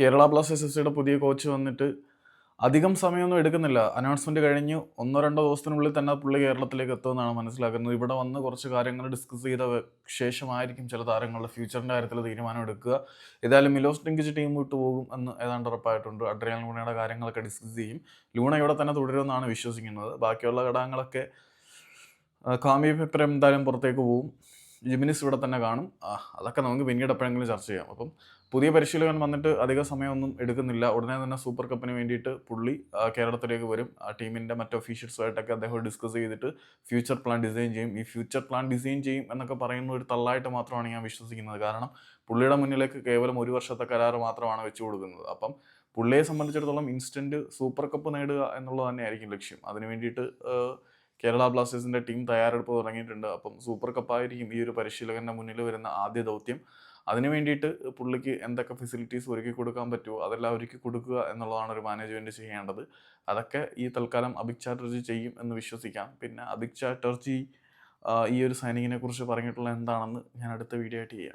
Kerala Blasters F സിയുടെ പുതിയ coach വന്നിട്ട് അധികം സമയമൊന്നും എടുക്കുന്നില്ല. അനൗൺസ്മെന്റ് കഴിഞ്ഞ്. ഒന്നോ രണ്ടോ ദിവസത്തിനുള്ളിൽ തന്നെ പുള്ളി കേരളത്തിലേക്ക് എത്തുമെന്നാണ് മനസ്സിലാക്കുന്നത്. ഇവിടെ വന്ന് കുറച്ച് കാര്യങ്ങൾ ഡിസ്കസ് ചെയ്ത ശേഷമായിരിക്കും ചില താരങ്ങളുടെ ഫ്യൂച്ചറിന്റെ കാര്യത്തിൽ തീരുമാനം എടുക്കുക. ഏതായാലും മിലോസ് ഡിങ്കിച്ച് ടീം വിട്ടു പോകും എന്ന് ഏതാണ്ട് ഉറപ്പായിട്ടുണ്ട്. അഡ്രിയാൻ ലൂണയുടെ കാര്യങ്ങളൊക്കെ ഡിസ്കസ് ചെയ്യും. ലൂണ ഇവിടെ തന്നെ തുടരുമെന്നാണ് വിശ്വസിക്കുന്നത്. ബാക്കിയുള്ള ഘടകങ്ങളൊക്കെ കാമി പേപ്പർ എന്തായാലും പുറത്തേക്ക് പോകും. ജിമിനിസ് ഇവിടെ തന്നെ കാണും. അതൊക്കെ നമുക്ക് പിന്നീട് എപ്പോഴെങ്കിലും ചർച്ച ചെയ്യാം. അപ്പം പുതിയ പരിശീലകൻ വന്നിട്ട് അധിക സമയമൊന്നും എടുക്കുന്നില്ല. ഉടനെ തന്നെ സൂപ്പർ കപ്പിന് വേണ്ടിയിട്ട് പുള്ളി കേരളത്തിലേക്ക് വരും. ആ ടീമിന്റെ മറ്റ് ഒഫീഷ്യൽസുമായിട്ടൊക്കെ അദ്ദേഹം ഡിസ്കസ് ചെയ്തിട്ട് ഫ്യൂച്ചർ പ്ലാൻ ഡിസൈൻ ചെയ്യും. ഈ ഫ്യൂച്ചർ പ്ലാൻ ഡിസൈൻ ചെയ്യും എന്നൊക്കെ പറയുന്ന ഒരു തള്ളായിട്ട് മാത്രമാണ് ഞാൻ വിശ്വസിക്കുന്നത്. കാരണം പുള്ളിയുടെ മുന്നിലേക്ക് കേവലം ഒരു വർഷത്തെ കരാർ മാത്രമാണ് വെച്ചു കൊടുക്കുന്നത്. അപ്പം പുള്ളിയെ സംബന്ധിച്ചിടത്തോളം ഇൻസ്റ്റന്റ് സൂപ്പർ കപ്പ് നേടുക എന്നുള്ളത് തന്നെയായിരിക്കും ലക്ഷ്യം. അതിന് വേണ്ടിയിട്ട് കേരള ബ്ലാസ്റ്റേഴ്സിന്റെ ടീം തയ്യാറെടുപ്പ് തുടങ്ങിയിട്ടുണ്ട്. അപ്പം സൂപ്പർ കപ്പായിരിക്കും ഈ ഒരു പരിശീലകന്റെ മുന്നിൽ വരുന്ന ആദ്യ ദൗത്യം. അതിനു വേണ്ടിയിട്ട് പുള്ളിക്ക് എന്തൊക്കെ ഫെസിലിറ്റീസ് ഒരുക്കി കൊടുക്കാൻ പറ്റുമോ അതെല്ലാം ഒരുക്കി കൊടുക്കുക എന്നുള്ളതാണ് ഒരു മാനേജ്മെന്റ് ചെയ്യേണ്ടത്. അതൊക്കെ ഈ തൽക്കാലം അഭിക് ചാറ്റർജി ചെയ്യും എന്ന് വിശ്വസിക്കാം. പിന്നെ അഭിക് ചാറ്റർജി ഈ ഒരു സൈനിങ്ങിനെ കുറിച്ച് പറഞ്ഞിട്ടുള്ള എന്താണെന്ന് ഞാൻ അടുത്ത വീഡിയോ ആയിട്ട് ചെയ്യാം.